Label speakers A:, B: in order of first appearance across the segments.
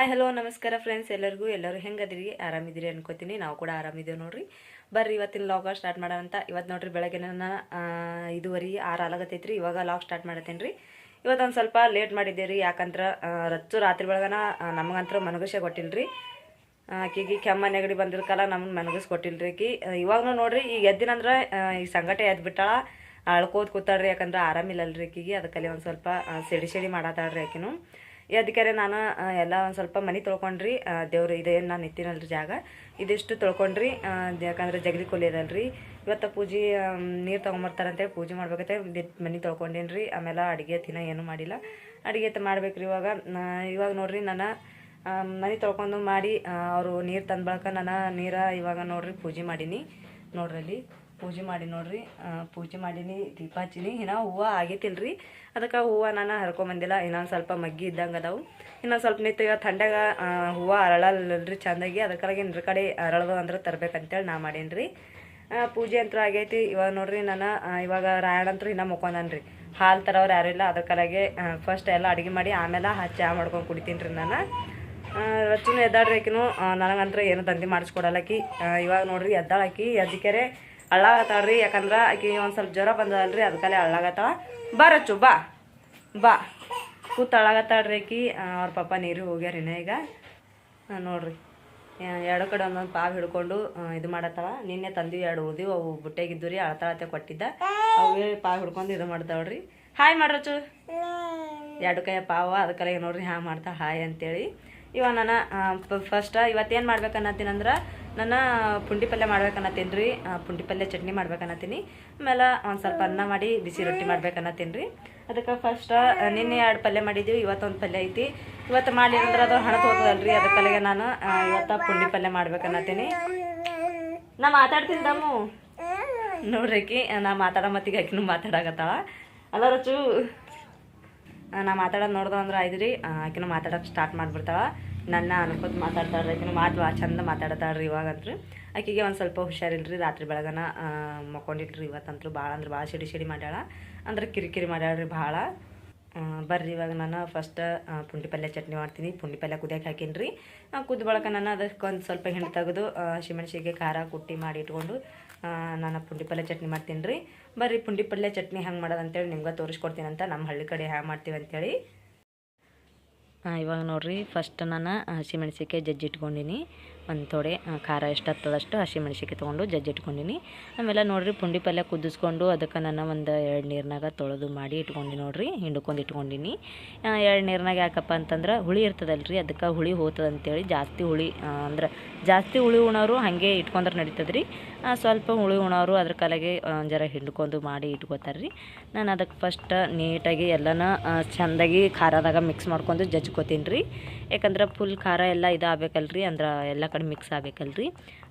A: Hi hello ನಮಸ್ಕಾರ friends ಎಲ್ಲರಿಗೂ, ಎಲ್ಲರೂ ಹೆಂಗದಿರಿ? ಆರಾಮಿದ್ದೀರಿ ಅನ್ಕೋತೀನಿ. ನಾವು ಕೂಡ ಆರಾಮಿದ್ದೇವೆ ನೋಡ್ರಿ. ಬರ್ರಿ, ಇವತ್ತಿನ ಲಾಗ ಸ್ಟಾರ್ಟ್ ಮಾಡೋಣ ಇವತ್ತು ನೋಡ್ರಿ ಬೆಳಗ್ಗೆ ನನ್ನ ಇದುವರೆ ಆರು ಆಲಾಗತ್ತೈತ್ರಿ. ಇವಾಗ ಲಾಗ್ ಸ್ಟಾರ್ಟ್ ಮಾಡತ್ತೇನೆ ರೀ ಇವತ್ತು ಒಂದು ಸ್ವಲ್ಪ ಲೇಟ್ ಮಾಡಿದ್ದೆ ರೀ ಯಾಕಂದ್ರೆ ರಚ್ಚು ರಾತ್ರಿ ಬೆಳಗನ ನಮಗಂತ್ರ ಮನಗಸೆ ಕೊಟ್ಟಿಲ್ರಿ ಆಕಿಗೆ ಕೆಮ್ಮ ನೆಗಡಿ ಬಂದಿರ್ಕಲ್ಲ, ನಮ್ಗೆ ಮನಗಸ್ ಕೊಟ್ಟಿಲ್ರಿ ಆಕಿ. ಇವಾಗನು ನೋಡ್ರಿ, ಈಗ ಎದ್ದಿನಂದ್ರೆ ಈ ಸಂಘಟ ಎದ್ದು ಬಿಟ್ಟಾಳ. ಅಳ್ಕೋದ್ ಕೂತಾಳ್ರಿ, ಯಾಕಂದ್ರೆ ಆರಾಮಿಲ್ಲಲ್ರಿ ಆಕಿಗೆ. ಅದಕ್ಕಲ್ಲಿ ಒಂದು ಸ್ವಲ್ಪ ಸಿಡಿ ಸಿಡಿ ಮಾಡತ್ತಾಳ್ರಿ ಆಕಿನು. ಅದಕ್ಕೆ ನಾನು ಎಲ್ಲ ಒಂದು ಸ್ವಲ್ಪ ಮನೆ ತೊಳ್ಕೊಂಡ್ರಿ. ದೇವ್ರು ಇದೇನು ನಾನು ನಿಂತಿನಲ್ರಿ ಜಾಗ. ಇದಿಷ್ಟು ತೊಳ್ಕೊಂಡ್ರಿ. ಯಾಕಂದ್ರೆ ಜಗಲಿ ಕೊಲಿ ಅದಲ್ರಿ. ಇವತ್ತು ಪೂಜೆ ನೀರು ತೊಗೊಂಬರ್ತಾರಂತೇಳಿ ಪೂಜೆ ಮಾಡ್ಬೇಕಂತೆ. ಮನೆ ತೊಳ್ಕೊಂಡೇನಿ ರೀ ಆಮೇಲೆ ಅಡುಗೆ ತಿನ್ನ ಏನೂ ಮಾಡಿಲ್ಲ. ಅಡುಗೆ ತ ಮಾಡ್ಬೇಕ್ರಿ ಇವಾಗ. ಇವಾಗ ನೋಡ್ರಿ ನಾನು ಮನೆ ತೊಳ್ಕೊಂಡು ಮಾಡಿ ಅವರು ನೀರು ತಂದ ಬಳಕ ನಾನು ನೀರ ಇವಾಗ ನೋಡ್ರಿ ಪೂಜೆ ಮಾಡೀನಿ. ನೋಡ್ರಿ ಅಲ್ಲಿ ಪೂಜೆ ಮಾಡಿ ನೋಡ್ರಿ. ಪೂಜೆ ಮಾಡೀನಿ, ದೀಪ ಹಚ್ಚಿನಿ. ಇನ್ನ ಹೂವು ಆಗೈತಿಲ್ರಿ. ಅದಕ್ಕೆ ಹೂವು ನಾನು ಹರ್ಕೊಂಬಂದಿಲ್ಲ. ಇನ್ನೊಂದು ಸ್ವಲ್ಪ ಮಗ್ಗಿ ಇದ್ದಂಗೆ ಅದಾವು. ಇನ್ನೊಂದು ಸ್ವಲ್ಪ ನಿಂತು ಥಂಡಾಗ ಹೂವು ಅರಳಲ್ರಿ ಚಂದಾಗಿ. ಅದಕ್ಕಾಗಿ ಇದ್ರ ಕಡೆ ಅರಳದು ಅಂದ್ರೆ ತರ್ಬೇಕಂತೇಳಿ ನಾ ಮಾಡೀನಿ ರೀ ಪೂಜೆ ಅಂತೂ ಆಗೈತಿ. ಇವಾಗ ನೋಡ್ರಿ ನಾನು ಇವಾಗ ರಾಯಣ ಅಂತೂ ಇನ್ನೂ ಮುಕ್ಕೊಂಡನ್ರಿ. ಹಾಲು ತರೋರು ಯಾರೂ ಇಲ್ಲ. ಅದಕ್ಕಾಗೆ ಫಸ್ಟ್ ಎಲ್ಲ ಅಡುಗೆ ಮಾಡಿ ಆಮೇಲೆ ಚಹಾ ಮಾಡ್ಕೊಂಡು ಕುಡಿತೀನಿ ರೀ ನಾನು ರಚನೆ ಎದ್ದಾಡ್ರಿ ಆಕಿನೂ. ನನಗಂತ್ರ ಏನು ದಂಧೆ ಮಾಡಿಸ್ಕೊಡಲ್ಲಕಿ ಇವಾಗ ನೋಡ್ರಿ ಎದ್ದಾಳಾಕಿ ಎದ್ದಕ್ಕೆರೆ ಅಳ್ಳಾಗತ್ತಾಳ್ರಿ ಯಾಕಂದ್ರೆ ಆಕಿ ಒಂದು ಸ್ವಲ್ಪ ಜ್ವರ ಬಂದದಲ್ರಿ ಅದಕ್ಕಲ್ಲೇ ಅಳ್ಳಾಗತ್ತಾಳ ಬಾ ರಚ್ಚು ಬಾ ಬಾ. ಕೂತು ಅಳ್ಳಾಗತ್ತಾಳ್ರಿ ಆಕಿ. ಅವ್ರ ಪಾಪ ನೀರು ಹೋಗ್ಯಾರ ಇನ್ನ ಈಗ ನೋಡ್ರಿ. ಎರಡು ಕಡೆ ಒಂದೊಂದು ಪಾವ್ ಹಿಡ್ಕೊಂಡು ಇದು ಮಾಡತ್ತಾಳ. ನಿನ್ನೆ ತಂದು ಎರಡು ಓದಿ ಅವು ಬುಟ್ಟೆಗಿದ್ದು ರೀ ಅಳತಾಳತೆ ಕೊಟ್ಟಿದ್ದ. ಅವೇ ಪಾವ್ ಹಿಡ್ಕೊಂಡು ಇದು ಮಾಡ್ತಾವ್ರಿ ಹಾಯ್ ಮಾಡ್ರಚ್ಚು. ಎರಡು ಕೈಯ ಪಾವ ಅದಕ್ಕೆಲ್ಲ ನೋಡ್ರಿ ಹಾ ಮಾಡ್ತಾ ಹಾಯ್ ಅಂತೇಳಿ. ಇವಾಗ ನಾನು ಫಸ್ಟ್ ಇವತ್ತೇನು ಮಾಡ್ಬೇಕನ್ನತ್ತೀನಂದ್ರೆ ನಾನು ಪುಂಡಿ ಪಲ್ಯ ಮಾಡ್ಬೇಕನ್ನತ್ತೀನಿ ರೀ ಪುಂಡಿ ಪಲ್ಯ ಚಟ್ನಿ ಮಾಡ್ಬೇಕನ್ನತ್ತೀನಿ. ಆಮೇಲೆ ಒಂದು ಸ್ವಲ್ಪ ಅನ್ನ ಮಾಡಿ ಬಿಸಿ ರೊಟ್ಟಿ ಮಾಡ್ಬೇಕನ್ನತ್ತೀನಿ ರೀ ಅದಕ್ಕೆ ಫಸ್ಟ್ ನಿನ್ನೆ ಎರಡು ಪಲ್ಯ ಮಾಡಿದ್ದೀವಿ ಇವತ್ತೊಂದು ಪಲ್ಯ ಐತಿ. ಇವತ್ತು ಮಾಡಿದ್ರೆ ಅದು ಹಣ ತೋತದಲ್ರಿ ಅದಕ್ಕಲ್ಲಿಗೆ ನಾನು ಇವತ್ತು ಪುಂಡಿ ಪಲ್ಯ ಮಾಡ್ಬೇಕನ್ನತ್ತೀನಿ. ನಾ ಮಾತಾಡ್ತೀನಿ ತಮ್ಮ. ನೋಡ್ರಿಕಿ ನಾ ಮಾತಾಡೋ ಮತ್ತಿಗೆ ಆಕಿನೂ ಮಾತಾಡಕತ್ತಾಳ. ಅಲ್ಲ ರಚು ನಾ ಮಾತಾಡೋದು ನೋಡ್ದು ಅಂದ್ರೆ ಆಯ್ತು ರೀ ಆಕಿನೂ ಮಾತಾಡೋಕೆ ಸ್ಟಾರ್ಟ್ ಮಾಡಿಬಿಡ್ತಾಳ. ನನ್ನ ಅನ್ಕೋತ ಮಾತಾಡ್ತಾಳ್ರಿ ರೀ ಮಾತು ಭಾಳ ಚಂದ ಮಾತಾಡತಾಳ್ರಿ ಇವಾಗಂತ್ರು. ಆಕೆಗೆ ಒಂದು ಸ್ವಲ್ಪ ಹುಷಾರಿಲ್ರಿ, ರಾತ್ರಿ ಬೆಳಗನ ಮಕ್ಕೊಂಡಿಲ್ರಿ ಇವತ್ತಂತೂ ಭಾಳ ಅಂದ್ರೆ ಭಾಳ ಸಿಡಿ ಸಿಡಿ ಮಾಡ್ಯಾಳ. ಅಂದ್ರೆ ಕಿರಿಕಿರಿ ಮಾಡ್ಯಾಳ್ರಿ ಭಾಳ ಬರ್ರಿ ಇವಾಗ ನಾನು ಫಸ್ಟ್ ಪುಂಡಿ ಪಲ್ಯ ಚಟ್ನಿ ಮಾಡ್ತೀನಿ ಪುಂಡಿ ಪಲ್ಯ ಕುದಿಯಕ್ಕೆ ಹಾಕೀನಿ ರೀ ಕುದ್ದ ಬಳಕ ನಾನು ಅದಕ್ಕೆ ಒಂದು ಸ್ವಲ್ಪ ಹಿಂಡಿ ತೆಗೆದು ಹಸಿಮೆಣ್ಸಿಗೆ ಖಾರ ಕುಟ್ಟಿ ಮಾಡಿ ಇಟ್ಕೊಂಡು ನಾನು ಪುಂಡಿ ಪಲ್ಯ ಚಟ್ನಿ ಮಾಡ್ತೀನಿ ರೀ ಬರ್ರಿ ಪುಂಡಿ ಪಲ್ಯ ಚಟ್ನಿ ಹೆಂಗೆ ಮಾಡೋದಂತೇಳಿ ನಿಮ್ಗೆ ತೋರಿಸ್ಕೊಡ್ತೀನಿ ಅಂತ ನಮ್ಮ ಹಳ್ಳಿ ಕಡೆ ಹ್ಯಾಂಗೆ ಮಾಡ್ತೀವಿ ಅಂತೇಳಿ ಇವಾಗ ನೋಡ್ರಿ ಫಸ್ಟ್ ನಾನು ಹಸಿಮೆಣ್ಸಿಕಾಯಿ ಜಜ್ಜಿ ಇಟ್ಕೊಂಡಿನಿ ಒಂದು ಥೋಡೆ ಖಾರ ಎಷ್ಟು ಹತ್ತದಷ್ಟು ಹಸಿಮೆಣ್ಸಿಕಾಯಿ ತೊಗೊಂಡು ಜಜ್ಜಿಟ್ಕೊಂಡಿನಿ. ಆಮೇಲೆ ನೋಡಿರಿ ಪುಂಡಿ ಪಲ್ಯ ಕುದಿಸ್ಕೊಂಡು ಅದಕ್ಕೆ ನಾನು ಒಂದು ಎರಡು ನೀರಿನಾಗ ತೊಳೆದು ಮಾಡಿ ಇಟ್ಕೊಂಡು ನೋಡಿರಿ ಹಿಂಡ್ಕೊಂಡು ಇಟ್ಕೊಂಡಿನಿ. ಎರಡು ನೀರಿನಾಗ ಯಾಕಪ್ಪ ಅಂತಂದ್ರೆ ಹುಳಿ ಇರ್ತದಲ್ಲ ರೀ ಅದಕ್ಕೆ ಹುಳಿ ಹೋಗ್ತದೆ ಅಂತೇಳಿ ಜಾಸ್ತಿ ಹುಳಿ ಅಂದ್ರೆ ಜಾಸ್ತಿ ಹುಳಿ ಉಣೋರು ಹಾಗೆ ಇಟ್ಕೊಂಡ್ರೆ ನಡೀತದೆ ರೀ ಸ್ವಲ್ಪ ಹುಳಿ ಉಣೋರು ಅದ್ರ ಕಾಲಾಗೆ ಜರ ಹಿಂಡ್ಕೊಂಡು ಮಾಡಿ ಇಟ್ಕೋತಾರೆ ರೀ ನಾನು ಅದಕ್ಕೆ ಫಸ್ಟ್ ನೀಟಾಗಿ ಎಲ್ಲನ ಚಂದಾಗಿ ಖಾರದಾಗ ಮಿಕ್ಸ್ ಮಾಡ್ಕೊಂಡು ಜಜ್ಕೋತೀನಿ ರೀ ಯಾಕಂದ್ರೆ ಫುಲ್ ಖಾರ ಎಲ್ಲ ಇದಾಗಬೇಕಲ್ರಿ ಅಂದ್ರೆ ಎಲ್ಲ ಕಡೆ ಮಿಕ್ಸ್ ಆಗ್ಬೇಕಲ್ರಿ.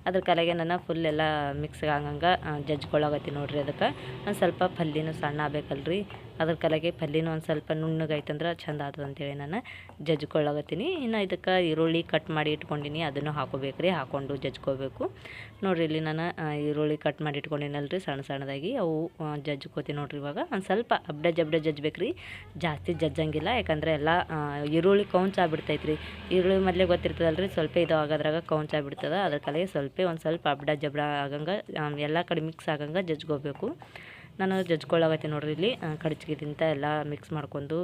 A: ಅದ್ರ ಕಲೆಗೆ ನಾನು ಫುಲ್ ಎಲ್ಲ ಮಿಕ್ಸ್ ಆಗಂಗೆ ಜಜ್ಕೊಳ್ಳಾಗತ್ತೀನಿ ನೋಡಿರಿ ಅದಕ್ಕೆ. ಒಂದು ಸ್ವಲ್ಪ ಪಲ್ಲಿನೂ ಸಣ್ಣ ಆಗ್ಬೇಕಲ್ರಿ. ಅದ್ರ ಕಲೆಗೆ ಪಲ್ಲಿನೂ ಒಂದು ಸ್ವಲ್ಪ ನುಣ್ಣಗಾಯ್ತಂದ್ರೆ ಚಂದ ಆತದ ಅಂತೇಳಿ ನಾನು ಜಜ್ಕೊಳ್ಳಾಗತ್ತೀನಿ ಇನ್ನು ಇದಕ್ಕೆ ಈರುಳ್ಳಿ ಕಟ್ ಮಾಡಿ ಇಟ್ಕೊಂಡಿನಿ, ಅದನ್ನು ಹಾಕೋಬೇಕು ರೀ ಹಾಕ್ಕೊಂಡು ಜಜ್ಕೋಬೇಕು ನೋಡಿರಿ ಇಲ್ಲಿ ನಾನು ಈರುಳ್ಳಿ ಕಟ್ ಮಾಡಿ ಇಟ್ಕೊಂಡಿನಲ್ರಿ ಸಣ್ಣ ಸಣ್ಣದಾಗಿ. ಅವು ಜಜ್ಕೋತೀನಿ ನೋಡ್ರಿ ಇವಾಗ. ಒಂದು ಸ್ವಲ್ಪ ಅಬ್ಡೆ ಜಬ್ಡೆ ಜಜ್ಬೇಕು ರೀ ಜಾಸ್ತಿ ಜಜ್ಜಂಗಿಲ್ಲ, ಯಾಕಂದ್ರೆ ಎಲ್ಲ ಈರುಳ್ಳಿ ಕೌಂಚ ಆಗ್ಬಿಡ್ತೈತೆ ರೀ ಈರುಳ್ಳಿ ಮೊದಲೇ ಗೊತ್ತಿರ್ತದಲ್ರಿ, ಸ್ವಲ್ಪ ಇದು ಆಗೋದ್ರಾಗ ಕೌಂಚ ಆಗ್ಬಿಡ್ತದೆ ಅದ್ರ ಕಲೆಗೆ ಸ್ವಲ್ಪ ಒಂದು ಸ್ವಲ್ಪ ಅಬ್ಡ ಜಬ್ಡ ಆಗಂಗೆ ಎಲ್ಲ ಕಡೆ ಮಿಕ್ಸ್ ಆಗಂಗೆ ಜಜ್ಕೋಬೇಕು ನಾನು ಜಜ್ಕೊಳ್ಳಾಗತ್ತೆ ನೋಡ್ರಿ ಇಲ್ಲಿ ಕಡ್ಚಿಗಿದಿಂತ ಎಲ್ಲ ಮಿಕ್ಸ್ ಮಾಡ್ಕೊಂಡು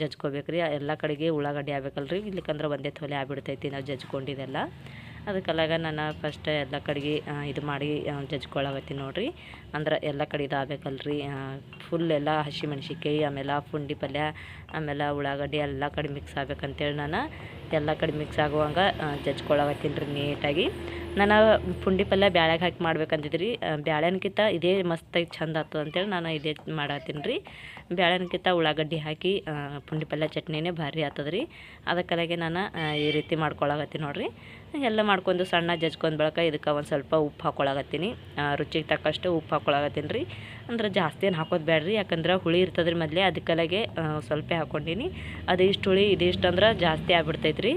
A: ಜಜ್ಕೋಬೇಕು ರೀ ಎಲ್ಲ ಕಡೆಗೆ ಉಳ್ಳಾಗಡ್ಡಿ ರೀ ಇಲ್ಲಿಕಂದ್ರೆ ಒಂದೇ ತೊಲೆ ಆಗ್ಬಿಡ್ತೈತಿ ನಾವು ಜಜ್ಕೊಂಡಿದ್ದೆಲ್ಲ ಅದಕ್ಕೆಲ್ಲಾಗ ನಾನು ಫಸ್ಟ್ ಎಲ್ಲ ಕಡೆಗೆ ಇದು ಮಾಡಿ ಜಜ್ಕೊಳ್ಳಾಗತ್ತೀನಿ ನೋಡ್ರಿ. ಅಂದ್ರೆ ಎಲ್ಲ ಕಡೆ ಆಗ್ಬೇಕಲ್ರಿ ಫುಲ್ ಎಲ್ಲ ಹಸಿಮೆಣ್ಸಿಕಾಯಿ ಆಮೇಲೆ ಪುಂಡಿ ಪಲ್ಯ, ಆಮೇಲೆ ಉಳ್ಳಾಗಡ್ಡಿ ಎಲ್ಲ ಕಡೆ ಮಿಕ್ಸ್ ಆಗ್ಬೇಕಂತೇಳಿ ನಾನು ಎಲ್ಲ ಕಡೆ ಮಿಕ್ಸ್ ಆಗುವಂಗೆ ಜಜ್ಕೊಳಕತ್ತೀನಿ ರೀ ನೀಟಾಗಿ. ನಾನು ಪುಂಡಿ ಪಲ್ಯ ಬ್ಯಾಳ್ಯಾಗ ಹಾಕಿ ಮಾಡ್ಬೇಕಂತಿದ್ರಿ ಬ್ಯಾಳೆನ್ಕಿಂತ ಇದೇ ಮಸ್ತಾಗಿ ಚಂದ ಆಗ್ತದೆ ಅಂತೇಳಿ ನಾನು ಇದೇ ಮಾಡತ್ತೀನಿ ರೀ ಬ್ಯಾಳೆನ್ಕಿಂತ ಉಳ್ಳಾಗಡ್ಡಿ ಹಾಕಿ ಪುಂಡಿ ಪಲ್ಯ ಚಟ್ನಿನೇ ಭಾರಿ ಆಗ್ತದೆ ರೀ ಅದಕ್ಕಾಗಿ ನಾನು ಈ ರೀತಿ ಮಾಡ್ಕೊಳಕತ್ತೀನಿ ನೋಡಿರಿ. ಎಲ್ಲ ಮಾಡ್ಕೊಂಡು ಸಣ್ಣ ಜಜ್ಕೊಂಡು ಬೆಳಕ ಇದಕ್ಕೆ ಒಂದು ಸ್ವಲ್ಪ ಉಪ್ಪು ಹಾಕ್ಕೊಳಕತ್ತೀನಿ ರುಚಿಗೆ ತಕ್ಕಷ್ಟು ಉಪ್ಪು ಹಾಕ್ಕೊಳಕತ್ತೀನಿ ರೀ. ಅಂದ್ರೆ ಜಾಸ್ತಿ ಏನು ಹಾಕೋದು ಬೇಡ್ರಿ ಯಾಕಂದ್ರೆ ಹುಳಿ ಇರ್ತದೆ ರೀ ಮೊದಲೇ ಅದಕ್ಕಲಾಗೆ ಸ್ವಲ್ಪ ಹಾಕ್ಕೊಂಡಿನಿ ಅದು ಇಷ್ಟು ಹುಳಿ ಇದಿಷ್ಟು ಅಂದ್ರೆ ಜಾಸ್ತಿ ಆಗ್ಬಿಡ್ತೈತೆ ರೀ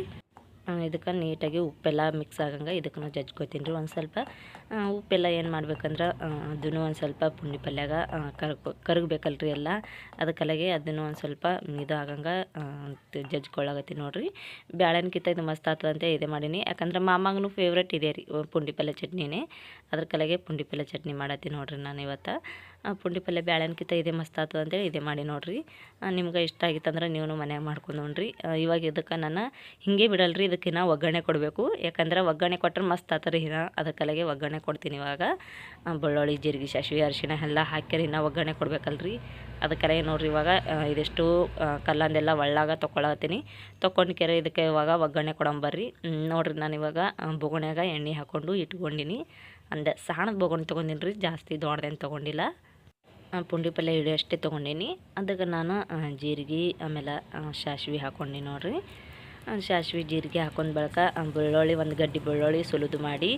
A: ಇದಕ್ಕೆ ನೀಟಾಗಿ ಉಪ್ಪೆಲ್ಲ ಮಿಕ್ಸ್ ಆಗಂಗೆ ಇದಕ್ಕೆ ನಾವು ಜಜ್ಕೋತೀನಿ ರೀ ಒಂದು ಸ್ವಲ್ಪ. ಉಪ್ಪೆಲ್ಲ ಏನು ಮಾಡ್ಬೇಕಂದ್ರೆ ಅದನ್ನು ಒಂದು ಸ್ವಲ್ಪ ಪುಂಡಿ ಪಲ್ಯಾಗ ಕರ್ಕೊ, ಕರಗಬೇಕಲ್ರಿ ಎಲ್ಲ. ಅದಕ್ಕಲಾಗೆ ಅದನ್ನು ಒಂದು ಸ್ವಲ್ಪ ಇದು ಆಗಂಗೆ ನೋಡಿರಿ. ಬ್ಯಾಳೆನ್ಕಿತ್ತ ಬ್ಯಾಳೆನ್ಕಿಂತ ಇದು ಮಸ್ತ್ ಆಗ್ತದಂತೆ ಇದೇ ಮಾಡೀನಿ. ಯಾಕಂದ್ರೆ ಮಾಮಗೂ ಫೇವ್ರೇಟ್ ಇದೆ ರೀ ಪುಂಡಿ ಪಲ್ಯ ಚಟ್ನಿನೇ. ಅದ್ರ ಕಲೆಗೆ ಪುಂಡಿ ಪಲ್ಯ ಚಟ್ನಿ ಮಾಡತ್ತೀನಿ ನೋಡಿರಿ ನಾನು ಇವತ್ತು. ಪುಂಡಿ ಪಲ್ಯ ಬ್ಯಾಳೆನ್ಕಿಂತ ಇದೇ ಮಸ್ತ್ ಆಗ್ತದೆ ಅಂತೇಳಿ ಇದೇ ಮಾಡಿ ನೋಡಿರಿ. ನಿಮ್ಗೆ ಇಷ್ಟ ಆಗಿತ್ತಂದ್ರೆ ನೀವು ಮನ್ಯಾಗ ಮಾಡ್ಕೊಂಡು ನೋಡ್ರಿ ಇವಾಗ ಇದಕ್ಕೆ ನಾನು ಹಿಂಗೆ ಬಿಡಲ್ರಿ, ಇದಕ್ಕೆ ನಾ ಒಗ್ಗರಣೆ ಕೊಡಬೇಕು. ಯಾಕಂದ್ರೆ ಒಗ್ಗರಣೆ ಕೊಟ್ಟರೆ ಮಸ್ತ್ ಆತರಿ ಹಿನ. ಅದಕ್ಕಲಾಗೆ ಒಗ್ಗರಣೆ ಕೊಡ್ತೀನಿ ಇವಾಗ. ಬೆಳ್ಳುಳ್ಳಿ, ಜೀರಿಗೆ, ಸಾಸಿವೆ, ಅರಿಶಿಣ ಎಲ್ಲ ಹಾಕ್ಯಾರ ಇನ್ನು ಒಗ್ಗರಣೆ ಕೊಡಬೇಕಲ್ರಿ. ಅದಕ್ಕೆಲ್ಲ ನೋಡ್ರಿ ಇವಾಗ ಇದಿಷ್ಟು ಕಲ್ಲಂದೆಲ್ಲ ಒಳ್ಳಾಗ ತೊಗೊಳತ್ತೀನಿ ತೊಗೊಂಡು ಕೆರೆ ಇದಕ್ಕೆ ಇವಾಗ ಒಗ್ಗರಣೆ ಕೊಡಂಬರ್ರಿ ನೋಡಿರಿ ನಾನು ಇವಾಗ ಬೊಗಣ್ಯಾಗ ಎಣ್ಣೆ ಹಾಕ್ಕೊಂಡು ಇಟ್ಕೊಂಡಿನಿ. ಅಂದೆ ಸಾಣದ ಬೊಗಣೆ ತೊಗೊಂಡಿನಿ ರೀ ಜಾಸ್ತಿ ದೊಡ್ದೇನು ತೊಗೊಂಡಿಲ್ಲ. ಪುಂಡಿ ಪಲ್ಯ ಹಿಡಿಯೋ ಅಷ್ಟೇ ತೊಗೊಂಡೀನಿ. ಅದಕ್ಕೆ ನಾನು ಜೀರಿಗೆ, ಆಮೇಲೆ ಸಾಸಿವೆ ಹಾಕ್ಕೊಂಡಿನಿ ಹಾಕ್ಕೊಂಡು ನೋಡ್ರಿ. ಸಾಸ್ವೆ ಜೀರಿಗೆ ಹಾಕೊಂಡ್ ಬಳಿಕ ಬೆಳ್ಳುಳ್ಳಿ, ಒಂದು ಗಡ್ಡಿ ಬೆಳ್ಳುಳ್ಳಿ ಸುಲಿದು ಮಾಡಿ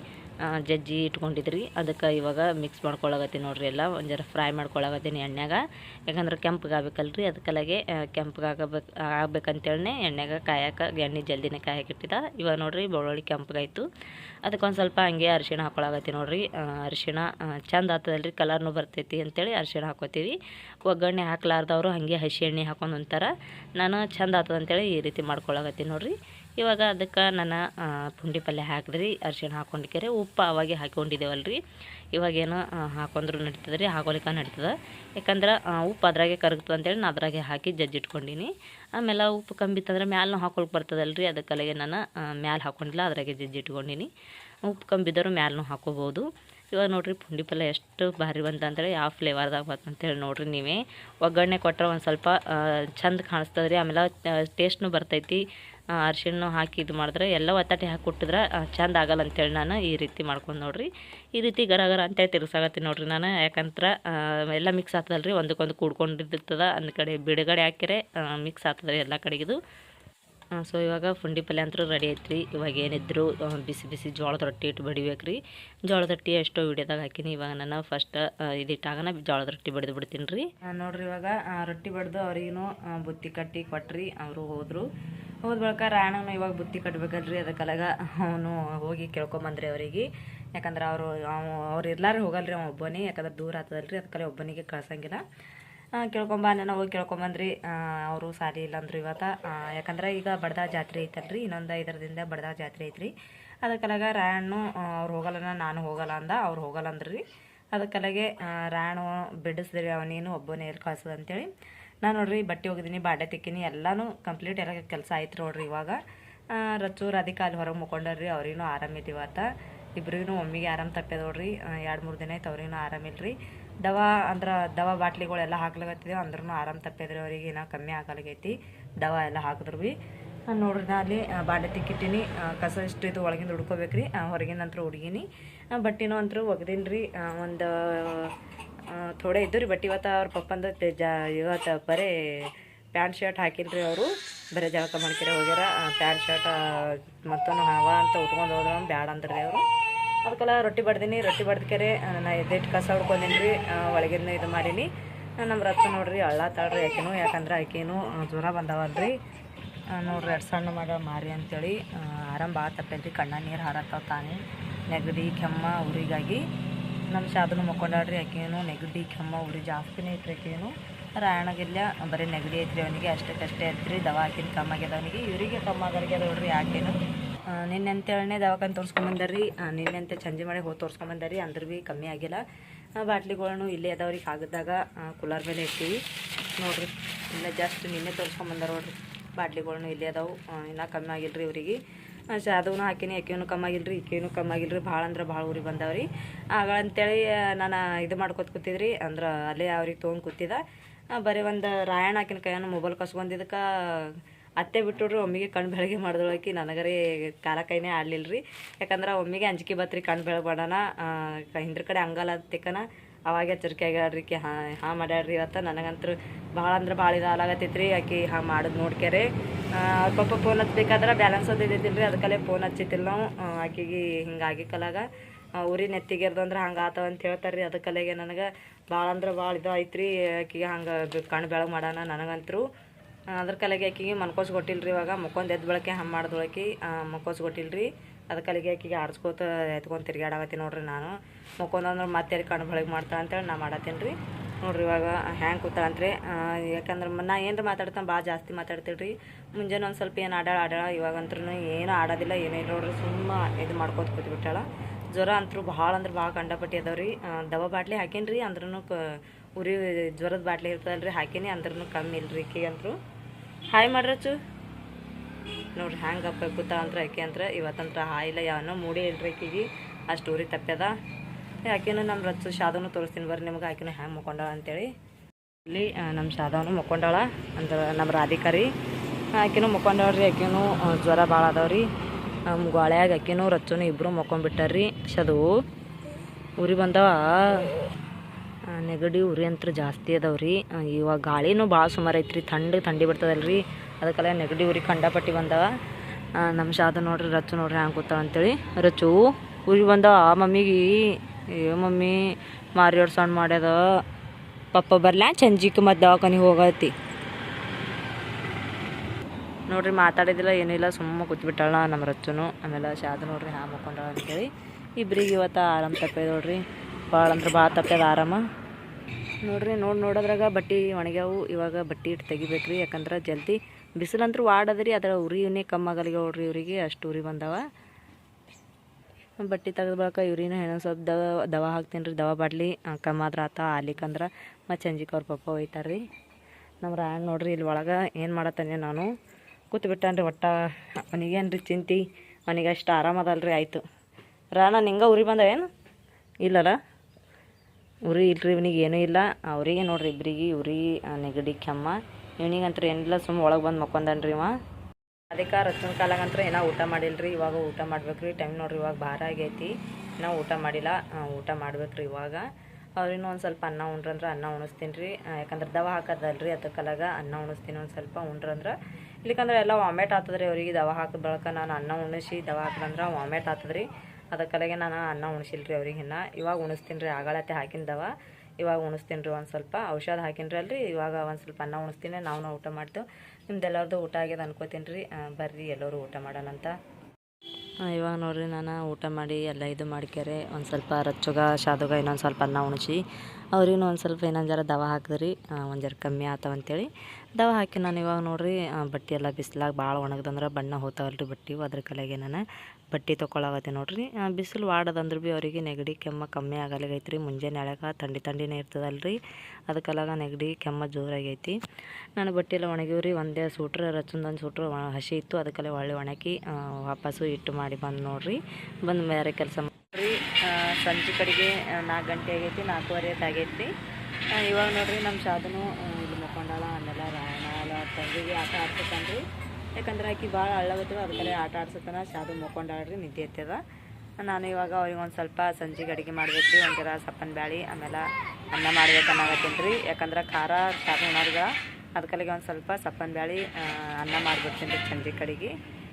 A: ಜಜ್ಜಿ ಇಟ್ಕೊಂಡಿದ್ರಿ. ಅದಕ್ಕೆ ಇವಾಗ ಮಿಕ್ಸ್ ಮಾಡ್ಕೊಳಗತ್ತೀನಿ ನೋಡ್ರಿ ಎಲ್ಲ ಒಂದು ಫ್ರೈ ಮಾಡ್ಕೊಳಗತ್ತೀನಿ ಎಣ್ಣೆಗೆ ಯಾಕಂದ್ರೆ ಕೆಂಪಗಾಗಬೇಕಲ್ರಿ ಅದಕ್ಕಲಾಗೆ ಕೆಂಪಗೆ ಆಗಬೇಕು ಆಗ್ಬೇಕಂತೇಳಿ ಎಣ್ಣೆಗೆ ಕಾಯಕ್ಕೆ ಎಣ್ಣೆ ಜಲ್ದಿನೇ ಕಾಯಕ್ಕೆ ಇಟ್ಟಿದ. ಇವಾಗ ನೋಡ್ರಿ ಬೆಳ್ಳುಳ್ಳಿ ಕೆಂಪಗಾಯ್ತು. ಅದಕ್ಕೆ ಒಂದು ಸ್ವಲ್ಪ ಹಂಗೆ ಅರಿಶಿಣ ಹಾಕೊಳಗತ್ತೀನಿ ನೋಡ್ರಿ. ಅರಿಶಿಣ ಚಂದ ಆಗ್ತದಲ್ರಿ ಕಲರ್ನು ಬರ್ತೈತಿ ಅಂತೇಳಿ ಅರಿಶಿಣ ಹಾಕೋತೀವಿ. ಒಗ್ಗರಣೆ ಹಾಕ್ಲಾರ್ದವರು ಹಾಗೆ ಹಸಿ ಎಣ್ಣೆ ಹಾಕೊಂಡು ಉಂತಾರೆ ನಾನು ಚಂದ ಆಗ್ತದೆ ಅಂತೇಳಿ ಈ ರೀತಿ ಮಾಡ್ಕೊಳ್ಳಾಗತ್ತೀನಿ ನೋಡ್ರಿ. ಇವಾಗ ಅದಕ್ಕೆ ನಾನು ಪುಂಡಿ ಪಲ್ಯ ಹಾಕಿದ್ರಿ, ಅರ್ಶಿಣ ಹಾಕೊಂಡಿಕೆರೆ, ಉಪ್ಪು ಅವಾಗೆ ಹಾಕೊಂಡಿದ್ದೇವಲ್ರಿ ಇವಾಗೇನು ಹಾಕೊಂಡ್ರು ನಡೀತದೆ ರೀ ಹಾಕೋಲಿಕ್ಕೆ ನಡೀತದೆ. ಯಾಕಂದ್ರೆ ಉಪ್ಪು ಅದ್ರಾಗೆ ಕರಗ್ತದೆ ಅಂತೇಳಿ ನಾನು ಅದ್ರಾಗೆ ಹಾಕಿ ಜಜ್ಜಿಟ್ಕೊಂಡಿನಿ ಆಮೇಲೆ ಉಪ್ಪು ಕಂಬಿತ್ತಂದ್ರೆ ಮ್ಯಾಲೆ ಹಾಕೊಳಕ್ಕೆ ಬರ್ತದಲ್ರಿ ಅದಕ್ಕಲ್ಲಿಗೆ ನಾನು ಮ್ಯಾಲೆ ಹಾಕೊಂಡಿಲ್ಲ, ಅದ್ರಾಗೆ ಜಜ್ಜಿಟ್ಕೊಂಡಿನಿ ಉಪ್ಪು ಕಂಬಿದ್ದವರು ಮ್ಯಾಲೂ ಹಾಕೋಬೋದು. ಇವಾಗ ನೋಡಿರಿ ಪುಂಡಿ ಪಲ್ಯ ಎಷ್ಟು ಭಾರಿ ಬಂತ ಅಂತೇಳಿ ಯಾವ ಫ್ಲೇವರ್ದಾಗ ಬಂತು ಅಂತೇಳಿ ನೋಡ್ರಿ ನೀವೇ. ಒಗ್ಗರಣೆ ಕೊಟ್ಟರೆ ಒಂದು ಸ್ವಲ್ಪ ಚಂದ ಕಾಣಿಸ್ತದೆ ರೀ ಆಮೇಲೆ ಟೇಸ್ಟ್ನು ಬರ್ತೈತಿ. ಅರಿಶಿಣ ಹಾಕಿ ಇದು ಮಾಡಿದ್ರೆ ಎಲ್ಲ ಒತ್ತಾಟಿ ಹಾಕಿ ಕೊಟ್ಟಿದ್ರೆ ಚಂದ ಆಗಲ್ಲ ಅಂತೇಳಿ ನಾನು ಈ ರೀತಿ ಮಾಡ್ಕೊಂಡು ನೋಡಿರಿ. ಈ ರೀತಿ ಗರ ಗರ ಅಂತೇಳಿ ತಿರ್ಸಾಗತ್ತೀನಿ ನೋಡಿರಿ ನಾನು. ಯಾಕಂದ್ರೆ ಎಲ್ಲ ಮಿಕ್ಸ್ ಆಗ್ತದಲ್ರಿ. ಒಂದಕ್ಕೊಂದು ಕೂಡ್ಕೊಂಡಿರ್ತದ. ಅಂದ ಕಡೆ ಬಿಡುಗಡೆ ಹಾಕಿರೆ ಮಿಕ್ಸ್ ಆಗ್ತದೆ ಎಲ್ಲ ಕಡೆಗಿದು. ಸೊ ಇವಾಗ ಪುಂಡಿ ಪಲ್ಯ ಅಂತೂ ರೆಡಿ ಐತ್ರಿ. ಇವಾಗ ಏನಿದ್ರು ಬಿಸಿ ಬಿಸಿ ಜೋಳದ ರೊಟ್ಟಿ ಇಟ್ಟು ಬಡಿಬೇಕು ರೀ ಜೋಳದ ರೊಟ್ಟಿ ಎಷ್ಟೋ ವಿಡಿಯೋದಾಗ ಹಾಕಿನಿ. ಇವಾಗ ನಾನು ಫಸ್ಟ್ ಇದಿಟ್ಟಾಗನ ಜೋಳದ ರೊಟ್ಟಿ ಬಡಿದು ಬಿಡ್ತೀನಿ ರೀ ನೋಡ್ರಿ ಇವಾಗ ರೊಟ್ಟಿ ಬಡ್ದು ಅವ್ರಿಗೂ ಬುತ್ತಿ ಕಟ್ಟಿ ಕೊಟ್ರಿ. ಅವರು ಹೋದರು. ಹೋದ ಬಳಿಕ ರಾಣನು ಇವಾಗ ಬುತ್ತಿ ಕಟ್ಬೇಕಲ್ರಿ. ಅದಕ್ಕೆಲ್ಲ ಅವನು ಹೋಗಿ ಕೇಳ್ಕೊಂಬಂದ್ರಿ ಅವರಿಗೆ. ಯಾಕಂದ್ರೆ ಅವರು ಅವ್ರು ಇರ್ಲಾರ ಹೋಗಲ್ರಿ ಅವ ಒಬ್ಬನೇ. ಯಾಕಂದ್ರೆ ದೂರ ಆಗ್ತದಲ್ರಿ ಅದಕ್ಕೆಲ್ಲ ಒಬ್ಬನಿಗೆ ಕಳ್ಸಂಗಿಲ್ಲ. ಕೇಳ್ಕೊಂಬ, ನಾನು ಹೋಗಿ ಕೇಳ್ಕೊಂಬಂದ್ರಿ. ಅವರು ಸಾರಿ ಇಲ್ಲಂದ್ರು ಇವತ್ತು. ಯಾಕಂದ್ರೆ ಈಗ ಬಡ್ದ ಜಾತ್ರೆ ಐತಲ್ರಿ, ಇನ್ನೊಂದು ಐದರದಿಂದ ಬಡ್ದ ಜಾತ್ರೆ ಐತ್ರಿ. ಅದಕ್ಕಲಾಗ ರಾಯಣ್ಣು ಅವ್ರು ಹೋಗಲ್ಲ ನಾನು ಹೋಗಲ್ಲ ಅಂದ, ಅವ್ರು ಹೋಗಲ್ಲ ಅಂದ್ರಿ ಅದಕ್ಕಲಾಗೆ ರಾಯಣ್ಣು ಬಿಡಿಸಿದ್ರಿ ಅವನೇನು, ಒಬ್ಬನೇ ಎಲ್ಲಿ ಕಳ್ಸದ ಅಂತೇಳಿ. ನಾನು ನೋಡ್ರಿ, ಬಟ್ಟೆ ಹೋಗಿದ್ದೀನಿ ಬಾಡೆ ತಿಕ್ಕಿನಿ, ಎಲ್ಲನೂ ಕಂಪ್ಲೀಟ್ ಎಲ್ಲ ಕೆಲಸ ಆಯ್ತು ನೋಡ್ರಿ ಇವಾಗ. ರಚೂರು ಅದಕ್ಕೆ ಅಲ್ಲಿ ಹೊರಗೆ ಮುಕ್ಕೊಂಡಾರ್ರಿ ಅವ್ರಿಗೂ ಆರಾಮಿದ್ದೀವತ್ತ ಇಬ್ಬರಿಗೂ ಒಮ್ಮಿಗೆ ಆರಾಮ್ ತಪ್ಪ್ಯದ ನೋಡ್ರಿ ಎರಡು ಮೂರು ದಿನ ಆಯ್ತು ಅವ್ರಿಗೂ ಆರಾಮಿಲ್ರಿ. ದವಾ ಅಂದ್ರೆ ದವಾ ಬಾಟ್ಲಿಗಳೆಲ್ಲ ಹಾಕ್ಲಾಗತ್ತಿದ್ದೇವೆ ಅಂದ್ರೂ ಆರಾಮ್ ತಪ್ಪಿದ್ರೆ ಅವ್ರಿಗೆ ಏನೋ ಕಮ್ಮಿ ಆಗಲಾಗೈತಿ ದವಾ ಎಲ್ಲ ಹಾಕಿದ್ರು ಭೀ ನೋಡ್ರಿ, ನಾ ಅಲ್ಲಿ ಬಾಂಡೆ ತಿಕ್ಕಿಟ್ಟಿನಿ. ಕಸ ಇಷ್ಟು ಇದು ಒಳಗಿಂದ ಹುಡ್ಕೋಬೇಕ್ರಿ ಹೊರಗಿಂದ ನಂತರ ಹುಡುಗಿನಿ ಬಟ್ಟಿನೂ ಅಂತರೂ ಒಗ್ದಿನಿ ರೀ ಒಂದು ಥೋಡೆ ಇದ್ದು ರೀ ಬಟ್ ಇವತ್ತು ಅವ್ರ ಪಪ್ಪಂದ ಜಾ, ಇವತ್ತು ಬರೀ ಪ್ಯಾಂಟ್ ಶರ್ಟ್ ಹಾಕಿಲ್ರಿ ಅವರು. ಬರೀ ಜಳಕ ಮಾಡ್ಕಿರ ಹೋಗ್ಯಾರ. ಪ್ಯಾಂಟ್ ಶರ್ಟ್ ಮತ್ತೊಂದು ಹವಾ ಅಂತ ಉಟ್ಕೊಂಡು ಹೋದ್ರೆ. ಬ್ಯಾಡ ಅಂದ್ರಿ ಅವರು. ಅದಕ್ಕೆಲ್ಲ ರೊಟ್ಟಿ ಬಡ್ದೀನಿ ರೊಟ್ಟಿ ಬಡ್ದಕೆರೆ ನಾ ಎದ್ದಿಟ್ಟು ಕಸ ಹೊಡ್ಕೊಂಡೀನಿ ರೀ ಒಳಗಿಂದ ಇದು ಮಾಡೀನಿ. ನಮ್ಮ ರಥ ನೋಡ್ರಿ, ಅಳ್ಳ ತಾಳ್ರಿ ಆಕೆನೂ, ಯಾಕಂದ್ರೆ ಆಕೆನು ಜ್ವರ ಬಂದವಲ್ರಿ. ನೋಡ್ರಿ ಎರಡು ಸಣ್ಣ ಮಗ ಮಾರಿ ಅಂತೇಳಿ ಆರಾಮ ಭಾಳ ರೀ ಕಣ್ಣ ನೀರು ಹಾರತ್ತಾವ ತಾನೇ. ನೆಗಡಿ, ಕೆಮ್ಮ, ಉರಿಗಾಗಿ ನಮ್ಮ ಶಾದನು ಮಕ್ಕೊಂಡಾಡ್ರಿ ಆಕೆನು, ನೆಗಡಿ, ಕೆಮ್ಮ, ಉರಿ ಜಾಸ್ತಿನೇ ಐತ್ರಿ ರಾಯಣ ರಾಯಣಗಿಲ್ಲ ಬರೀ ನೆಗಡಿ ಐತ್ರಿ ಅವನಿಗೆ, ಅಷ್ಟಕ್ಕಷ್ಟೇ ಐತ್ರಿ ದವಾ ಹಾಕಿನ ಕಮ್ಮ ಆಗ್ಯದ ಅವನಿಗೆ, ಇವರಿಗೆ ಕಮ್ಮ ಆಗಲ್ಗ್ಯದ ನೋಡ್ರಿ ಯಾಕೇನು ಆ, ನಿನ್ನೆ ಅಂತೇಳಿ ದವಾಖಾನೆ ತೋರಿಸ್ಕೊಂಬಂದಾರ್ರಿ ನಿನ್ನೆ ಅಂತ ಸಂಜೆ ಮಾಡಿ ಹೋಗಿ ತೋರಿಸ್ಕೊಂಬಂದಾರ್ರಿ ಅಂದ್ರೆ ಭೀ ಕಮ್ಮಿ ಆಗಿಲ್ಲ. ಬಾಟ್ಲಿಗಳನ್ನು ಇಲ್ಲೇ ಅದಾವ್ರಿಗೆ ಆಗದಾಗ ಕೂಲರ್ ಮೇಲೆ ಇರ್ತೀವಿ ನೋಡ್ರಿ ಇಲ್ಲ ಜಸ್ಟ್ ನಿನ್ನೆ ತೋರಿಸ್ಕೊಂಬಂದಾರ ನೋಡ್ರಿ. ಬಾಟ್ಲಿಗಳನ್ನು ಇಲ್ಲೇ ಅದಾವು. ಇನ್ನೂ ಕಮ್ಮಿ ಆಗಿಲ್ರಿ ಇವರಿಗೆ. ಶಾದವನು ಹಾಕಿನಿ ಅಕ್ಕಿನೂ ಕಮ್ಮಿ ಕಮ್ಮಿ ಆಗಿಲ್ರಿ. ಭಾಳ ಅಂದ್ರೆ ಭಾಳ ಊರಿಗೆ ಬಂದವ್ರಿ ಆಗ ಅಂತೇಳಿ ನಾನು ಇದು ಮಾಡ್ಕೊತ ಕೂತಿದ್ರಿ. ಅಂದ್ರೆ ಅಲ್ಲೇ ಅವ್ರಿಗೆ ತೊಗೊಂಡು ಕೂತಿದ್ದ ಬರೀ ಒಂದು ರಾಯಣ್ಣ ಹಾಕಿನ ಕೈಯನ್ನು ಮೊಬೈಲ್ ಕಸ್ಕೊಂಡಿದ್ದಕ್ಕೆ ಅತ್ತೆ ಬಿಟ್ಟುಡ್ರಿ ಒಮ್ಮಿಗೆ ಕಣ್ಣು ಬೆಳಗ್ಗೆ ಮಾಡಿದೊಳಕಿ ನನಗರಿ ಕಾಲ ಕೈನೇ ಆಡಲಿಲ್ಲ ರೀ ಯಾಕಂದ್ರೆ ಒಮ್ಮಿಗೆ ಅಂಜಿಕೆ ಬತ್ರಿ ಕಣ್ಣು ಬೆಳಗ್ಗೆ ಮಾಡೋಣ ಹಿಂದ್ರ ಕಡೆ ಹಂಗಲ್ಲ ತಿಕ್ಕನ ಅವಾಗ ಎಚ್ಚರಿಕೆ ಆಗ್ಯಾಡ್ರಿ ಹಾಂ ಹಾಂ ಮಾಡ್ಯಾಡ್ರಿ ಇವತ್ತು. ನನಗಂತೂ ಭಾಳ ಅಂದ್ರೆ ಭಾಳ ಇದು ರೀ ಆಕೆ, ಹಾಂ ಮಾಡೋದು ನೋಡ್ಕ್ಯಾರೆ. ಅವ್ರ ಪಪ್ಪ ಫೋನ್ ಹಚ್ಬೇಕಾದ್ರೆ ಬ್ಯಾಲೆನ್ಸ್ ಓದಿದ್ದಿಲ್ಲ ರೀ ಅದಕ್ಕಲ್ಲೇ ಫೋನ್ ಹಚ್ಚಿತ್ತಿಲ್ಲ ನಾವು. ಆಕೆಗೆ ಹಿಂಗಾಗಿ ಕಲಾಗ. ಉರಿ ನೆತ್ತಿಗೆರ್ದು ಅಂದ್ರೆ ಹಂಗೆ ಆತವ ಅಂತ ಹೇಳ್ತಾರೆ ರೀ ಅದಕ್ಕಲೆಗೆ ನನಗೆ. ಭಾಳ ಅಂದ್ರೆ ಭಾಳ ಇದು ಐತ್ರಿ, ಆಕೆಗೆ ಹಂಗೆ ಕಣ್ಣು ಬೆಳಗ್ಗೆ ಮಾಡೋಣ ನನಗಂತರೂ. ಅದ್ರ ಕಲೆಗೆ ಆಕಿಗೆ ಮನ್ಕೋಸ್ ರೀ ಇವಾಗ. ಮುಕ್ಕೊಂದು ಎದ್ದು ಬಳಕೆ ಹಮ್ಮ ಮಾಡ್ದೊಳಕಿ ಕೊಟ್ಟಿಲ್ಲ ರೀ ಅದ್ರ ಕಲೆಗೆ ಆಕಿಗೆ ಆಡ್ಸ್ಕೋತ ಎತ್ಕೊಂಡು ತಿರ್ಗಾಡಕತ್ತೀನಿ ನೋಡ್ರಿ ನಾನು. ಮುಕ್ಕೊಂದಂದ್ರೆ ಮತ್ತೆ ಎಲ್ಲಿ ಕಣ್ಣು ಬೆಳಗ್ಗೆ ಮಾಡ್ತಾಳೆ ಅಂತೇಳಿ ನಾ ಮಾಡತ್ತೀನಿ ರೀ ನೋಡ್ರಿ ಇವಾಗ ಹ್ಯಾಂಗೆ ಕೂತಾಳಂತ್ರಿ ಯಾಕಂದ್ರೆ ನಾ ಏನು ಮಾತಾಡ್ತಾನೆ ಭಾಳ ಜಾಸ್ತಿ ಮಾತಾಡ್ತೀವಿ ರೀ ಮುಂಜಾನೆ ಒಂದು ಸ್ವಲ್ಪ ಏನು ಆಡಾಳ ಆಡಾಳ ಇವಾಗಂತೂ ಏನು ಆಡೋದಿಲ್ಲ, ಏನೂ ನೋಡ್ರಿ. ಸುಮ್ಮ ಇದು ಮಾಡ್ಕೋತ ಕೂತ್ಬಿಟ್ಟಾಳ. ಜ್ವರ ಅಂತೂ ಭಾಳ ಅಂದ್ರೆ ಭಾಳ ಕಂಡಪಟ್ಟಿ ಅದಾವ್ರಿ. ದವಾ ಬಾಟ್ಲಿ ಹಾಕೀನಿ ರೀ ಅಂದ್ರೂ ಉರಿ ಜ್ವರದ ಬಾಟ್ಲಿ ಇರ್ತದಲ್ಲ ರೀ ಹಾಕಿನಿ ಅಂದ್ರೂ ಕಮ್ಮಿ ಇಲ್ಲ ರೀ ಈಕಿಗೆ ಅಂತೂ ಹಾಯ್ ಮಾಡ್ರಚ್ಚು. ನೋಡ್ರಿ ಹ್ಯಾಂಗೆ ಅಪ್ಪ ಅಂದ್ರೆ ಆಕೆ ಅಂತ್ರ ಇವತ್ತಂತ್ರ ಇಲ್ಲ ಯಾವನೋ ಮೂಡಿ ಇಲ್ರಿ ಈಕೆಗೆ. ಅಷ್ಟು ಉರಿ ತಪ್ಪ್ಯದ ಆಕೆನೂ ನಮ್ಮ ರಚ್ಚು ಶಾದನು ತೋರಿಸ್ತೀನಿ ಬರ್ರಿ, ನಿಮ್ಗೆ ಆಕೆನೂ ಹ್ಯಾಂಗೆ ಮುಕೊಂಡಾಳ ಅಂತೇಳಿ. ಇಲ್ಲಿ ನಮ್ಮ ಶಾದವನು ಮುಕೊಂಡಾಳ ಅಂದ್ರೆ ನಮ್ಮ ರಾಧಿಕಾರಿ. ಆಕೆನೂ ಮುಕ್ಕೊಂಡಾಳ್ರಿ, ಆಕೆನೂ ಜ್ವರ ಭಾಳ ಅದಾವ್ರಿ. ಗೋಳ್ಯಾಗ ಆಕೆನೂ ರಚ್ಚುನು ಇಬ್ಬರು ಮುಕೊಂಡ್ಬಿಟ್ಟಾರ್ರಿ ಶದು, ಉರಿ ಬಂದವ. ನೆಗಡಿ, ಉರಿ ಅಂತೂ ಜಾಸ್ತಿ ಅದಾವೆ ರೀ. ಇವಾಗ ಗಾಳಿನೂ ಭಾಳ ಸುಮಾರು ಐತ್ರಿ. ಥಂಡ್, ಥಂಡಿ ಬಿಡ್ತದಲ್ರಿ ಅದಕ್ಕೆಲ್ಲ ನೆಗಡಿ, ಉರಿ ಕಂಡಪಟ್ಟಿ ಬಂದವ. ನಮ್ಮ ಶಾದ ನೋಡ್ರಿ, ರಚ್ಚು ನೋಡ್ರಿ ಹ್ಯಾಂಗೆ ಕೂತಾಳ ಅಂತೇಳಿ. ರಚ್ಚು, ಉರಿ ಬಂದವ. ಮಮ್ಮಿಗೆ, ಏ, ಮಮ್ಮಿ ಮಾರಿಯೋಡ್ ಸಣ್ಣ ಮಾಡ್ಯದ. ಪಪ್ಪ ಬರ್ಲಾ ಚಂಜಿಕ್ ಮತ್ತು ದವಾಖಾನಿಗೆ ಹೋಗತಿ. ನೋಡ್ರಿ ಮಾತಾಡಿದಿಲ್ಲ ಏನಿಲ್ಲ ಸುಮ್ಮ ಕೂತ್ಬಿಟ್ಟಾಳ ನಮ್ಮ ರಚ್ಚುನು. ಆಮೇಲೆ ಶಾದ ನೋಡ್ರಿ ಹ್ಯಾಂಗೆ ಮುಕ್ಕೊಂಡಾಳ ಅಂತೇಳಿ. ಇಬ್ರಿಗೆ ಇವತ್ತು ಆರಾಮ ತಪ್ಪೇದ ನೋಡ್ರಿ. ಭಾಳ ಅಂದ್ರೆ ಭಾಳ ತಪ್ಪೇದ ಆರಾಮ. ನೋಡ್ರಿ, ನೋಡಿ ನೋಡೋದ್ರಾಗ ಬಟ್ಟೆ ಒಣಗ್ಯಾವು, ಇವಾಗ ಬಟ್ಟೆ ಇಟ್ಟು ತೆಗಿಬೇಕ್ರಿ, ಯಾಕಂದ್ರೆ ಜಲ್ದಿ ಬಿಸಿಲಂತೂ ವಾಡದ್ರಿ, ಅದರ ಉರಿನೇ ಕಮ್ಮಾಗಲಿಗೆ ನೋಡ್ರಿ ಇವರಿಗೆ, ಅಷ್ಟು ಉರಿ ಬಂದವ. ಬಟ್ಟೆ ತೆಗೆದ ಬಳಿಕ ಇವ್ರಿನ ಏನೋ ಸ್ವಲ್ಪ ದವ, ದವಾ ಹಾಕ್ತೀನಿ ರೀ ದವಾ ಬಾಟ್ಲಿ ಕಮ್ಮಾದ್ರೆ ಆತ ಆಲಿಕಂದ್ರೆ ಮತ್ತು ಸಂಜಿಗೆ ಅವ್ರ ಪಪ್ಪ ಒಯ್ತಾರೆ ರೀ ನಮ್ಮ ರಾಯಣ್ಣ ನೋಡ್ರಿ ಇಲ್ಲಿ ಒಳಗೆ ಏನು ಮಾಡತ್ತಾನೆ ನಾನು. ಕೂತ್ ಬಿಟ್ಟಾನ್ರಿ ಒಟ್ಟ ಅವನಿಗೇನು ರೀ ಚಿಂತಿ, ಅವನಿಗೆ ಅಷ್ಟು ಆರಾಮದಲ್ರಿ ಆಯಿತು. ರಾಣ, ನಿಂಗೆ ಉರಿ ಬಂದವೇನು? ಇಲ್ಲಲ್ಲ ಉರಿ ಇಲ್ರಿ ಇವನಿಗೆ ಏನೂ ಇಲ್ಲ. ಅವರಿಗೆ ನೋಡ್ರಿ ಇಬ್ಬರಿಗೆ ಉರಿ ನೆಗಡಿ, ಕೆಮ್ಮ. ಇವನಿಗಂತ್ರ ಏನಿಲ್ಲ ಸುಮ್ಮ ಒಳಗೆ ಬಂದು ಮಕ್ಕೊಂಡನ್ರಿ ಇವ. ಅದಕ್ಕೆ ರಚನ ಕಾಲಾಗಂತ್ರ ಏನೋ ಊಟ ಮಾಡಿಲ್ರಿ, ಇವಾಗ ಊಟ ಮಾಡ್ಬೇಕು ರೀ ಟೈಮ್ ನೋಡ್ರಿ, ಇವಾಗ ಭಾರ ಆಗೈತಿ. ನಾವು ಊಟ ಮಾಡಿಲ್ಲ ಊಟ ಮಾಡ್ಬೇಕು ರೀ ಇವಾಗ ಅವ್ರಿನ್ನೂ ಒಂದು ಸ್ವಲ್ಪ ಅನ್ನ ಉಂಡ್ರಂದ್ರೆ ಅನ್ನ ಉಣಿಸ್ತೀನಿ ರೀ ಯಾಕಂದ್ರೆ ದವ ಹಾಕದಲ್ರಿ ಅದ್ರ ಕಾಲಾಗ ಅನ್ನ ಉಣಿಸ್ತೀನಿ ಒಂದು ಸ್ವಲ್ಪ ಉಂಡ್ರಂದ್ರೆ ಇಲ್ಲಿಕಂದ್ರೆ ಎಲ್ಲ ವಾಮೆಟ್ ಆಗ್ತದ್ರಿ ಅವ್ರಿಗೆ ದವಾ ಹಾಕಿದ ಬಳಿಕ ನಾನು ಅನ್ನ ಉಣಿಸಿ, ದವಾ ಹಾಕಿದಂದ್ರೆ ವಾಮೆಟ್ ಆತದ್ರಿ ಅದ್ರ ಕಲೆಗೆ ನಾನು ಅನ್ನ ಉಣಿಸಿಲ್ರಿ ಅವ್ರಿಗೆ ಇನ್ನು. ಇವಾಗ ಉಣಿಸ್ತೀನಿ ರೀ ಆಗಳತ್ತೆ ಹಾಕಿನ ದವಾ. ಇವಾಗ ಉಣಿಸ್ತೀನಿ ರೀ ಒಂದು ಸ್ವಲ್ಪ. ಔಷಧ ಹಾಕಿನ್ರಿ ಅಲ್ರಿ. ಇವಾಗ ಒಂದು ಸ್ವಲ್ಪ ಅನ್ನ ಉಣಿಸ್ತೀನಿ. ನಾವು ಊಟ ಮಾಡ್ತೇವೆ. ನಿಮ್ದೆಲ್ಲರದು ಊಟ ಆಗ್ಯದ ಅನ್ಕೋತೀನಿ ರೀ ಬರ್ರಿ ಎಲ್ಲರೂ ಊಟ ಮಾಡೋಣಂತ ಇವಾಗ ನೋಡ್ರಿ ನಾನು ಊಟ ಮಾಡಿ ಎಲ್ಲ ಇದು ಮಾಡ್ಕ್ಯಾರೆ. ಒಂದು ಸ್ವಲ್ಪ ರಚ್ಚುಗ, ಶಾದುಗ ಇನ್ನೊಂದು ಸ್ವಲ್ಪ ಅನ್ನ ಉಣಿಸಿ. ಅವ್ರಿಗೂ ಒಂದು ಸ್ವಲ್ಪ ಏನೋ ಜರ ದವ ಹಾಕಿದ್ರಿ ಒಂದು ಜರ ಕಮ್ಮಿ ಆತವ ಅಂತೇಳಿ. ದವ ಹಾಕಿ ನಾನು ಇವಾಗ ನೋಡ್ರಿ ಬಟ್ಟೆ ಎಲ್ಲ ಬಿಸ್ಲಾಗ ಭಾಳ ಒಣಗದಂದ್ರೆ ಬಣ್ಣ ಹೋತಾವಲ್ರಿ ಬಟ್ಟೆ, ಅದ್ರ ಕಲೆಗೆ ನಾನು ಬಟ್ಟೆ ತೊಗೊಳಗತ್ತೆ ನೋಡ್ರಿ. ಬಿಸಿಲು ವಾಡದಂದ್ರೆ ಭೀ ಅವರಿಗೆ ನೆಗಡಿ ಕೆಮ್ಮ ಕಮ್ಮಿ ಆಗಲಾಗೈತ್ರಿ. ಮುಂಜಾನೆ ಎಳಗ ಥಂಡಿ ಥಂಡಿನೇ ಇರ್ತದಲ್ರಿ. ಅದಕ್ಕೆಲ್ಲಾಗ ನೆಗಡಿ ಕೆಮ್ಮ ಜೋರಾಗೈತಿ. ನಾನು ಬಟ್ಟೆ ಎಲ್ಲ ಒಣಗಿವ್ರಿ ಒಂದೇ ಸೂಟ್ರ್ ರಚಂದೊಂದು ಸೂಟ್ರ್ ಹಸಿ ಇತ್ತು ಅದಕ್ಕೆಲ್ಲ ಒಳ್ಳೆ ಒಣಕಿ ವಾಪಸ್ಸು ಇಟ್ಟು ಮಾಡಿ ಬಂದು ನೋಡ್ರಿ. ಬಂದು ಬೇರೆ ಕೆಲಸ ಸಂಜೆ ಕಡೆಗೆ ನಾಲ್ಕು ಗಂಟೆ ಆಗೈತಿ, ನಾಲ್ಕೂವರೆ ಆಗೈತಿ ಇವಾಗ ನೋಡ್ರಿ ನಮ್ಮ ಶಾದನು ಇಲ್ಲಿ ಮುಖಂಡಾಳ ಆಮೇಲೆ ರಾಯಣ ತಂದಿಗೆ ಆಟ ಆಡ್ಸತ್ತಂದ್ರಿ ಯಾಕಂದ್ರೆ ಆಕಿ ಭಾಳ ಅಳ್ಳಾಗತ್ತದ ಅದಕ್ಕೆ ಆಟ ಆಡ್ಸತ್ತನ ಶಾದು ಮುಖಂಡಾಳ್ರಿ, ನಿದ್ದೆ ಎತ್ತದ. ನಾನು ಇವಾಗ ಅವ್ರಿಗೆ ಒಂದು ಸ್ವಲ್ಪ ಸಂಜೆಗೆ ಅಡುಗೆ ಮಾಡ್ಬೇಕು ರೀ ಒಂದು ಜರ ಸಪ್ಪನ ಬ್ಯಾಳಿ, ಆಮೇಲೆ ಅನ್ನ ಮಾಡ್ಬೇಕು ರೀ ಯಾಕಂದ್ರೆ ಖಾರ ಶಾದು ಉಣೋರ್ಗ ಅದಕ್ಕಲ್ಲಿಗೆ ಒಂದು ಸ್ವಲ್ಪ ಸಪ್ಪನ ಬ್ಯಾಳಿ ಅನ್ನ ಮಾಡ್ಬೇಕು ರೀ ಸಂಜೆ ಕಡೆಗೆ